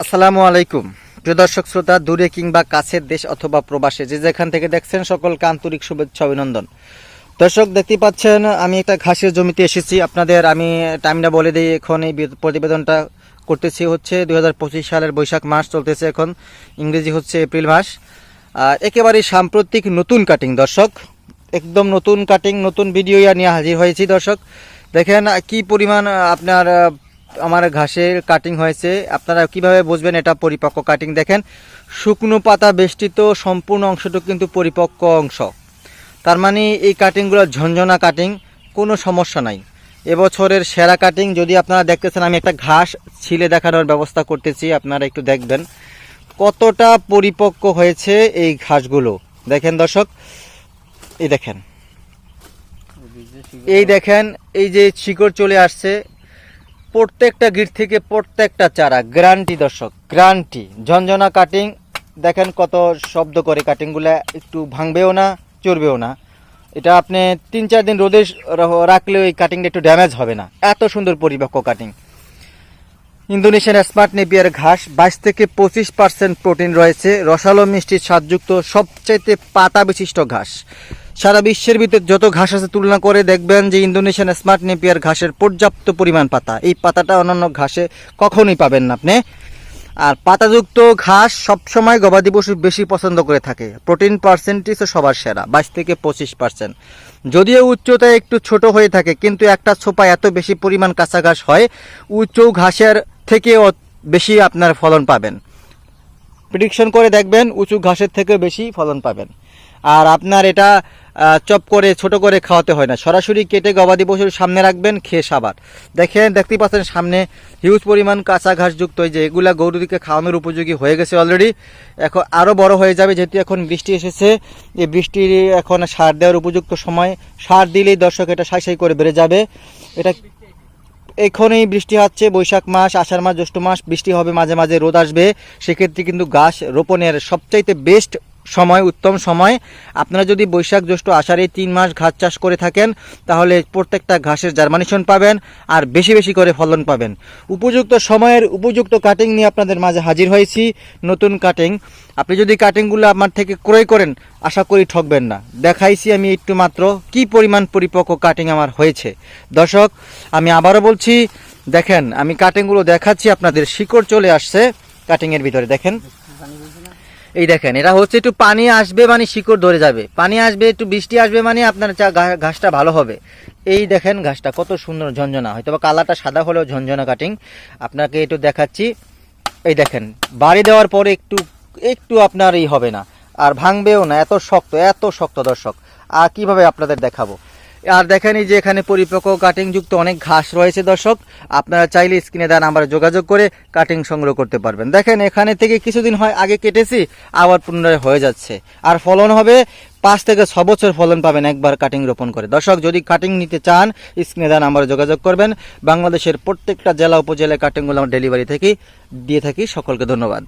আসসালামু আলাইকুম। প্রিয় দর্শক শ্রোতা দূরে কিংবা কাছের দেশ অথবা প্রবাসে যে যেখান থেকে দেখছেন সকলকে আন্তরিক শুভেচ্ছা অভিনন্দন। দর্শক দেখতে পাচ্ছেন আমি একটা ঘাসের জমিতে এসেছি। আপনাদের আমি টাইমটা বলে দিই এখন এই প্রতিবেদনটা করতেছি হচ্ছে দু হাজার পঁচিশ সালের বৈশাখ মাস চলতেছে এখন ইংরেজি হচ্ছে এপ্রিল মাস। আহ, একেবারেই সাম্প্রতিক নতুন কাটিং দর্শক। একদম নতুন কাটিং নতুন ভিডিও নিয়ে হাজির হয়েছি দর্শক। দেখেন কি পরিমাণ আপনার আমার ঘাসের কাটিং হয়েছে। আপনারা কীভাবে বুঝবেন এটা পরিপক্ক কাটিং দেখেন, শুকনো পাতা বেষ্টিত সম্পূর্ণ অংশটুকু কিন্তু পরিপক্ক অংশ। তার মানে এই কাটিংগুলো ঝনঝনা কাটিং কোনো সমস্যা নাই। এবছরের সেরা কাটিং যদি আপনারা দেখতেছেন, আমি একটা ঘাস ছিলে দেখানোর ব্যবস্থা করতেছি, আপনারা একটু দেখবেন। কতটা পরিপক্ক হয়েছে এই ঘাসগুলো? দেখেন দর্শক, এই দেখেন। এই দেখেন, এই যে শিকড় চলে আসছে প্রত্যেকটা গিট থেকে প্রত্যেকটা চারা গ্রান্টি দর্শক গ্রান্টি ঝনঝনা কাটিং দেখেন কত শব্দ করে কাটিংগুলো একটু ভাঙবেও না, চড়বেও না। এটা আপনি তিন চার দিন রোদে র- রাখলেও এই কাটিংটা একটু ড্যামেজ হবে না। এত সুন্দর পরিপক্ক কাটিং ইন্দোনেশিয়ান স্মার্ট নেপিয়ার ঘাস বাইশ থেকে পঁচিশ পার্সেন্ট প্রোটিন রয়েছে। রসালো মিষ্টির স্বাদযুক্ত সবচাইতে পাতা বিশিষ্ট ঘাস। সারা বিশ্বের ভিতর যত ঘাস আছে, তুলনা করে দেখবেন যে ইন্দোনেশিয়ান স্মার্ট নেপিয়ার ঘাসের পর্যাপ্ত পরিমাণ পাতা। এই পাতাটা অন্যান্য ঘাসে কখনোই পাবেন না আপনি। আর পাতাযুক্ত ঘাস সবসময় গবাদি পশু বেশি পছন্দ করে থাকে। প্রোটিন পার্সেন্টেজও সবার সেরা, বাইশ থেকে পঁচিশ পার্সেন্ট। যদিও উচ্চতায় একটু ছোট হয়ে থাকে, কিন্তু একটা ছোপা এত বেশি পরিমাণ কাঁচা ঘাস হয় উঁচু ঘাসের থেকেও বেশি আপনার ফলন পাবেন। প্রিডিকশন করে দেখবেন, উঁচু ঘাসের থেকে বেশি ফলন পাবেন। আর আপনার এটা চপ করে, ছোট করে খাওয়াতে হয় না। সরাসরি কেটে গবাদি পশুর সামনে রাখবেন, খেয়ে সাবার দেখেন, দেখতেই পাচ্ছেন সামনে হিউজ পরিমাণ কাঁচা ঘাস যুক্ত যে এগুলা গরুদিকে খাওয়ানোর উপযোগী হয়ে গেছে অলরেডি এখন আরও বড় হয়ে যাবে, যেহেতু এখন বৃষ্টি এসেছে। এই বৃষ্টির এখন সার দেওয়ার উপযুক্ত সময়। সার দিলেই দর্শক এটা সাই সাই করে বেড়ে যাবে। এটা এখনই বৃষ্টি হচ্ছে, বৈশাখ মাস, আষাঢ় মাস, জ্যৈষ্ঠ মাস, বৃষ্টি হবে, মাঝে মাঝে রোদ আসবে। সেক্ষেত্রে কিন্তু গাছ রোপণের সবচাইতে বেস্ট সময়, উত্তম সময়। আপনারা যদি বৈশাখ জ্যৈষ্ঠ আষাঢ়ে তিন মাস ঘাস চাষ করে থাকেন, তাহলে প্রত্যেকটা ঘাসের জার্মানিশন পাবেন আর বেশি বেশি করে ফলন পাবেন। উপযুক্ত সময়ের উপযুক্ত কাটিং নিয়ে আপনাদের মাঝে হাজির হয়েছি, নতুন কাটিং আপনি যদি কাটিংগুলো আমার থেকে ক্রয় করেন, আশা করি ঠকবেন না। দেখাইছি আমি একটু মাত্র কি পরিমাণ পরিপক্ক কাটিং আমার হয়েছে। দর্শক, আমি আবারও বলছি, দেখেন, আমি কাটিংগুলো দেখাচ্ছি, আপনাদের শিকড় চলে আসছে কাটিংয়ের ভিতরে, দেখেন। এই দেখেন, এটা হচ্ছে একটু পানি আসবে মানে শিকড় ধরে যাবে। পানি আসবে, একটু বৃষ্টি আসবে মানে আপনার চা ঘাসটা ভালো হবে। এই দেখেন ঘাসটা, কত সুন্দর ঝঞ্ঝনা হয়তো বা কালারটা সাদা হলেও ঝঞ্ঝনা কাটিং আপনাকে একটু দেখাচ্ছি। এই দেখেন, বাড়ি দেওয়ার পরে একটু একটু আপনার এই হবে না। আর ভাঙবেও না, এত শক্ত এত শক্ত দর্শক। আর কীভাবে আপনাদের দেখাবো? আর দেখেন যে এখানে পরিপক্ক কাটিং যুক্ত অনেক ঘাস রয়েছে, দর্শক। আপনারা চাইলে স্ক্রিনে দেওয়া নাম্বারে যোগাযোগ করে কাটিং সংগ্রহ করতে পারবেন। দেখেন, এখানে থেকে কিছুদিন হয়, আগে কেটেছি, আবার পুনরায় হয়ে যাচ্ছে। আর ফলন হবে, পাঁচ থেকে ছ বছর ফলন পাবেন একবার কাটিং রোপণ করে। দর্শক, যদি কাটিং নিতে চান স্ক্রিনে দেওয়া নাম্বারে যোগাযোগ করবেন। বাংলাদেশের প্রত্যেকটা জেলা, উপজেলায় কাটিংগুলো আমরা ডেলিভারি থেকে দিয়ে থাকি। সকলকে ধন্যবাদ।